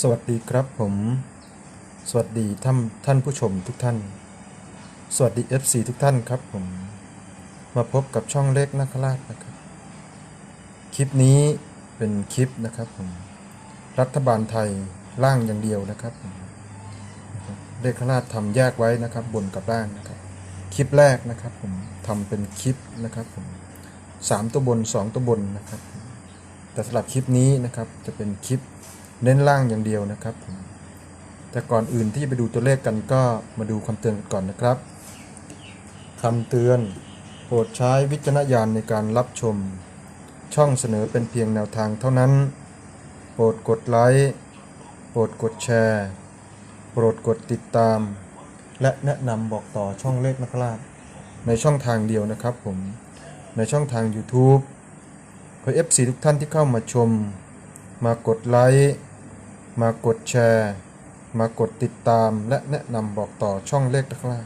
สวัสดีครับผม สวัสดีท่านท่านผู้ชมทุกท่าน สวัสดี FC ทุกท่านครับผม มาพบกับช่องเล็กนักราชนะครับ คลิปนี้เป็นคลิปนะครับผม รัฐบาลไทยร่างอย่างเดียวนะครับเลขราชทำแยกไว้นะครับบนกับล่างนะครับ คลิปแรกนะครับผมทำเป็นคลิปนะครับผมสามตัวบนสองตัวบนนะครับ แต่สำหรับคลิปนี้นะครับจะเป็นคลิป เน้นล่างอย่างเดียวนะครับผมแต่ก่อนอื่นที่ไปดูตัวเลขกันก็มาดูคำเตือนก่อนนะครับคำเตือน โปรดใช้วิจารณญาณในการรับชม ช่องเสนอเป็นเพียงแนวทางเท่านั้น โปรดกดไลค์โปรดกดแชร์ โปรดกดติดตาม และแนะนำบอกต่อช่องเลขนักล่าในช่องทางเดียวนะครับผม ในช่องทาง YouTube ขอ FC ทุกท่านที่เข้ามาชม มากดไลค์ มากดแชร์ มากดติดตามและแนะนำบอกต่อช่องเลขตะกร้า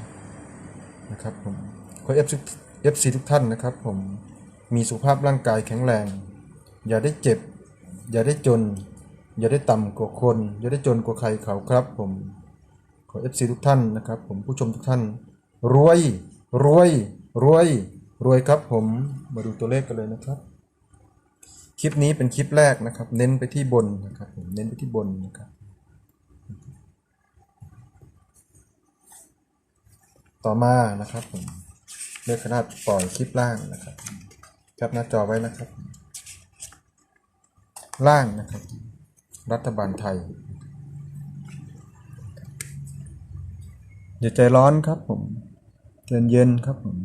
นะครับผมขอ FC FC ทุกท่านนะครับผมมีสุขภาพร่างกายแข็งแรง อย่าได้เจ็บ อย่าได้จน อย่าได้ต่ำกว่าคน อย่าได้จนกว่าใครเขาครับผมขอ FC ทุกท่านนะครับผมผู้ชมทุกท่าน รวยรวยรวยรวยครับผมมาดูตัวเลขกันเลยนะครับ คลิปนี้เป็นคลิปแรกนะครับ เน้นไปที่บนนะครับผมเน้นไปที่บนนะครับ ต่อมานะครับผมเลือกขนาดปล่อยคลิปล่างนะครับแคปหน้าจอไว้นะครับ ล่างนะครับ รัฐบาลไทยอย่าใจร้อนครับผมเย็นเย็นครับผม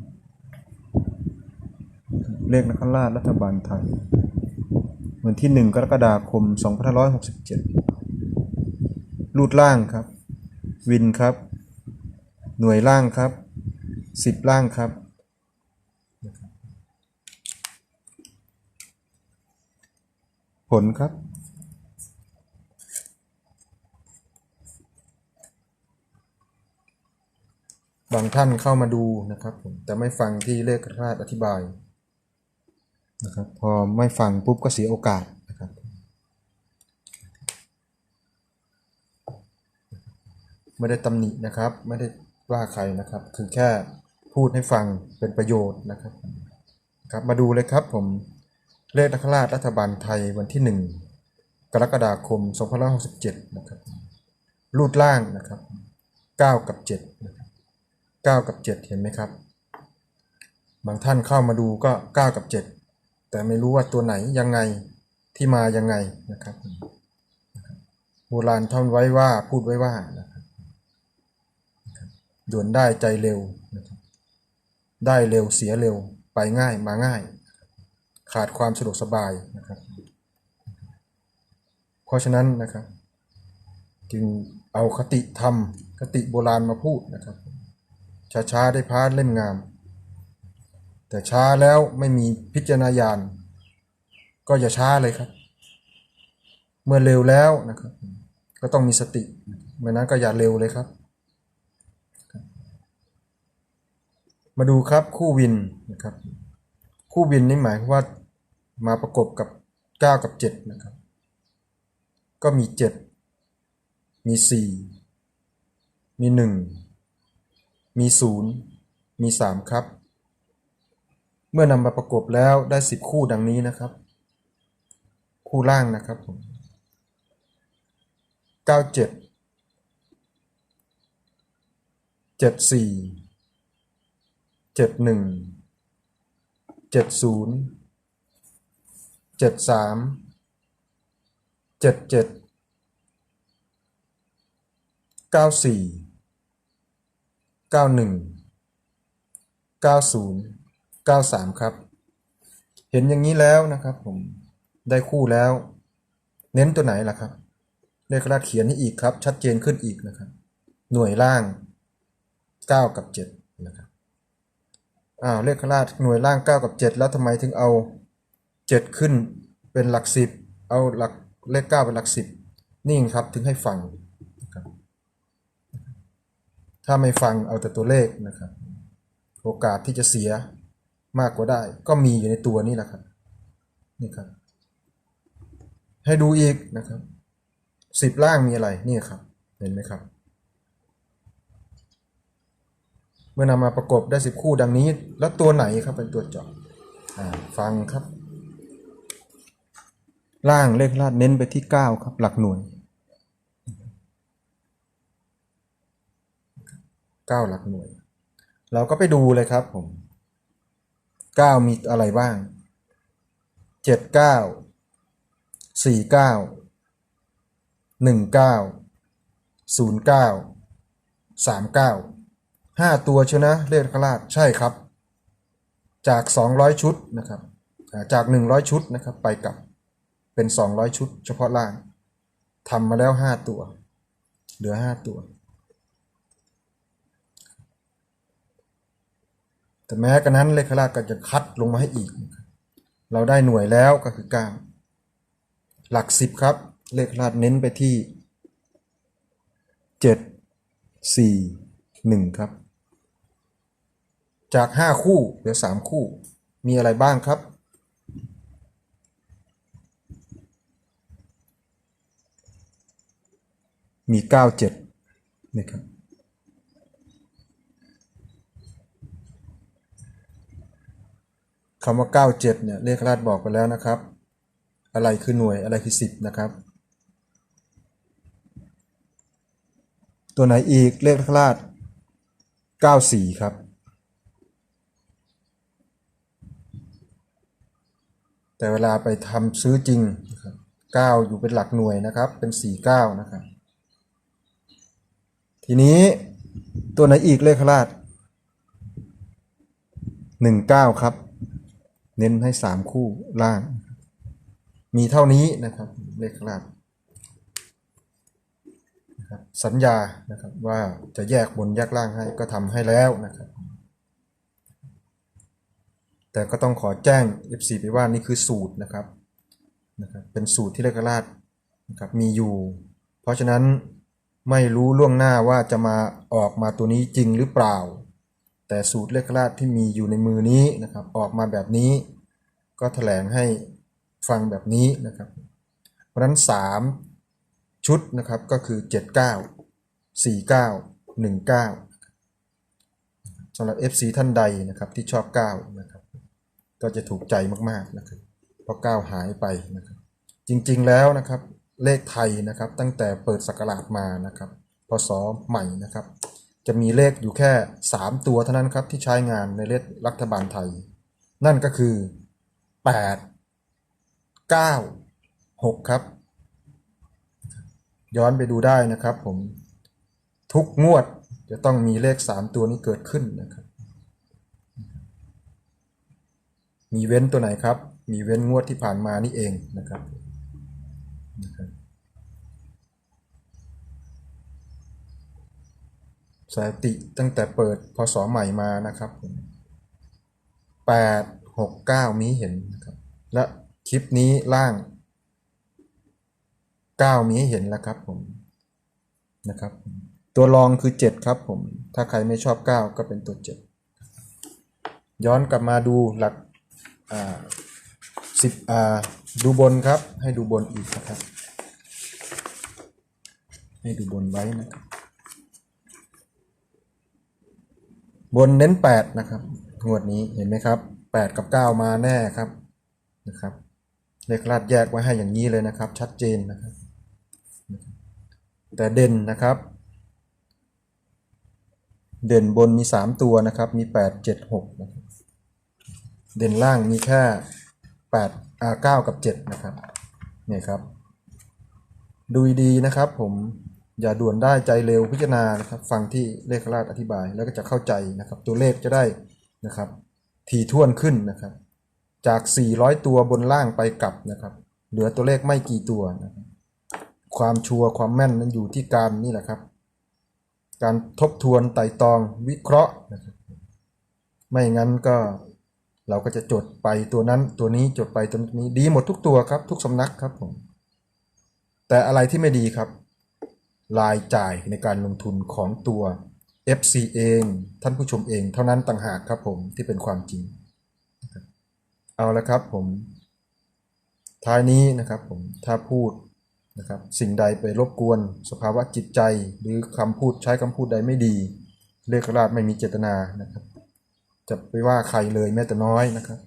เลขนักราชรัฐบาลไทย วันที่ 1 กรกฎาคม 2567 รูดล่างครับ วินครับ หน่วยล่างครับ 10 ล่างครับ ผลครับ บางท่านเข้ามาดูนะครับผมแต่ไม่ฟังที่เลขราชอธิบาย นะครับพอไม่ฟังปุ๊บก็เสียโอกาสนะครับไม่ได้ตำหนินะครับ ไม่ได้ว่าใครนะครับ คือแค่พูดให้ฟังเป็นประโยชน์นะครับครับมาดูเลยครับผมเลขนักราชรัฐบาลไทยวันที่ 1 กรกฎาคม 2567 นะครับรูดล่างนะครับ 9 กับ7นะครับ9กับ 7 เห็นไหมครับ บางท่านเข้ามาดูก็ 9 กับ 7 แต่ไม่รู้ว่าตัวไหนยังไงที่มายังไงนะครับนะครับ โบราณท่อนไว้ว่าพูดไว้ว่านะครับด่วนได้ใจเร็วนะครับได้เร็วเสียเร็วไปง่ายมาง่าย ขาดความสะดวกสบายนะครับ เพราะฉะนั้นนะครับ จึงเอาคติธรรมคติโบราณมาพูดนะครับช้าๆได้พาดเล่มงาม แต่ช้าแล้วไม่มีพิจารณญาณก็อย่าช้าเลยครับ เมื่อเร็วแล้วนะครับ ก็ต้องมีสติไม่นั้นก็อย่าเร็วเลยครับ มาดูครับคู่วินนะครับ คู่วินนี่หมายว่ามาประกบกับ 9 กับ 7 นะครับ ก็มี 7 มี 4 มี 1 มี 0 มี 3 ครับ เมื่อนำมาประกบแล้วได้ 10 คู่ดังนี้นะครับ คู่ล่างนะครับผม97 74 71 70 73 77 94 91 90 93 ครับ เห็นอย่างนี้แล้วนะครับ ผมได้คู่แล้ว เน้นตัวไหนล่ะครับเลขราชเขียนให้อีกครับ ชัดเจนขึ้นอีกนะครับ หน่วยล่าง 9 กับ 7 นะครับอ้าวเลขราชหน่วยล่าง 9 กับ 7 แล้วทำไมถึงเอา 7 ขึ้นเป็นหลัก 10 เอาหลักเลข 9 เป็นหลัก 10 นี่ครับถึงให้ฟังนะครับถ้าไม่ฟังเอาแต่ตัวเลขนะครับ โอกาสที่จะเสีย มากกว่าได้ ก็มีอยู่ในตัวนี่แหละครับนี่ครับ ให้ดูอีกนะครับสิบล่างมีอะไรนี่ครับ เห็นไหมครับ เมื่อนำมาประกบได้สิบคู่ดังนี้ แล้วตัวไหนครับเป็นตัวเจาะฟังครับ ล่างเลขลาดเน้นไปที่เก้าครับ หลักหน่วยเก้าหลักหน่วย เราก็ไปดูเลยครับผม เก้ามีอะไรบ้างเจ็ดเก้าสี่เก้าหนึ่งเก้าศูนย์เก้าสามเก้าห้าตัวเชยวนะเลขคลาดใช่ครับ จาก 200 ชุดนะครับอ่าจาก 100 ชุดนะครับไปกับเป็น 200 ชุด เฉพาะล่างทำมาแล้ว 5 ตัว เหลือ 5 ตัว แต่แม้กระนั้นเลขคลาดก็จะคัดลงมาให้อีก เราได้หน่วยแล้วก็คือ 9 หลัก 10 ครับ เลขคลาดเน้นไปที่ 7 4 1 ครับ จาก 5 คู่เหลือ 3 คู่ มีอะไรบ้างครับมี 97 นะครับ คำว่า 97 เนี่ยเลขราชบอกไปแล้วนะครับ อะไรคือหน่วยอะไรคือ 10 นะครับ ตัวไหนอีกเลขราช94 ครับ แต่เวลาไปทำซื้อจริงนะครับ9อยู่เป็นหลักหน่วยนะครับ เป็น 49 นะครับ ทีนี้ตัวไหนอีกเลขราช19 ครับ เน้นให้3คู่ล่าง มีเท่านี้นะครับเลขราชนะครับสัญญานะครับว่าจะแยกบนแยกล่างให้ก็ทำให้แล้วนะครับ แต่ก็ต้องขอแจ้ง F4 ไปว่านี่คือสูตรนะครับนะครับเป็นสูตรที่เลขราชนะครับมีอยู่ เพราะฉะนั้นไม่รู้ล่วงหน้าว่าจะมาออกมาตัวนี้จริงหรือเปล่า แต่สูตรเลขราชที่มีอยู่ในมือนี้นะครับออกมาแบบนี้ ก็แถลงให้ฟังแบบนี้นะครับ เพราะฉะนั้น 3 ชุดนะครับก็คือ 79 49 19สำหรับ FC ท่านใดนะครับที่ชอบ 9 นะครับ ก็จะถูกใจมากๆนะครับเพราะ 9 หายไปนะครับ จริงๆแล้วนะครับเลขไทยนะครับตั้งแต่เปิดศักราชมานะครับพศใหม่นะครับ จะมีเลขอยู่แค่ 3 ตัวเท่านั้นครับที่ใช้งานในเลขรัฐบาลไทย นั่นก็คือ 8 9 6ครับ ย้อนไปดูได้นะครับผมทุกงวดจะต้องมีเลข3ตัวนี้เกิดขึ้นนะครับ มีเว้นตัวไหนครับ มีเว้นงวดที่ผ่านมานี่เองนะครับสถิติตั้งแต่เปิดพศใหม่มานะครับแปด หกเก้ามีเห็นนะครับ และคลิปนี้ล่างเก้ามีให้เห็นแล้วครับผมนะครับ ตัวรองคือเจ็ดครับผม ถ้าใครไม่ชอบเก้าก็เป็นตัวเจ็ดย้อนกลับมาดูหลักอ่าสิบอ่าดูบนครับ ให้ดูบนอีกนะครับ ให้ดูบนไว้นะครับบนเน้นแปดนะครับ งวดนี้เห็นไหมครับ แปดกับเก้ามาแน่ครับนะครับเลขลาดแยกไว้ให้อย่างนี้เลยนะครับ ชัดเจนนะครับ แต่เด่นนะครับ เด่นบนมีสามตัวนะครับ มีแปดเจ็ดหกนะครับเด่นล่างมีแค่8อ่า9กับ 7 นะครับนี่ครับ ดูดีนะครับผมอย่าด่วนได้ใจเร็วพิจารณานะครับ ฟังที่เลขราชอธิบายแล้วก็จะเข้าใจนะครับ ตัวเลขจะได้นะครับ ทีท่วนขึ้นนะครับ จาก 400 ตัวบนล่างไปกลับนะครับ เหลือตัวเลขไม่กี่ตัวนะครับความชัวร์ความแม่นนั้นอยู่ที่การนี่แหละครับ การทบทวนไต่ตองวิเคราะห์นะครับ ไม่งั้นก็เราก็จะจดไปตัวนั้นตัวนี้จดไปตัวนี้ดีหมดทุกตัวครับ ทุกสำนักครับผมแต่อะไรที่ไม่ดีครับ รายจ่ายในการลงทุนของตัว FC เองท่านผู้ชมเองเท่านั้นต่างหากครับผมที่เป็นความจริง เอาละครับผม ท้ายนี้นะครับผมถ้าพูดนะครับสิ่งใดไปรบกวน สภาวะจิตใจ หรือคำพูดใช้คำพูดใดไม่ดี เลขราชไม่มีเจตนานะครับจะไปว่าใครเลยแม้แต่น้อยนะครับ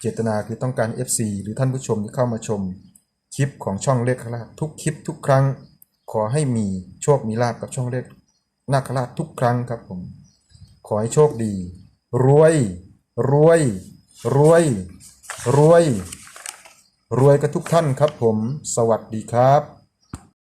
เจตนาคือต้องการ FC หรือท่านผู้ชมที่เข้ามาชม คลิปของช่องเลขราชทุกคลิปทุกครั้ง ขอให้มีโชคมีลาบกับช่องเลข นาคราชทุกครั้งครับผม ขอให้โชคดี รวย รวย รวย รวย รวยกับทุกท่านครับผม สวัสดีครับ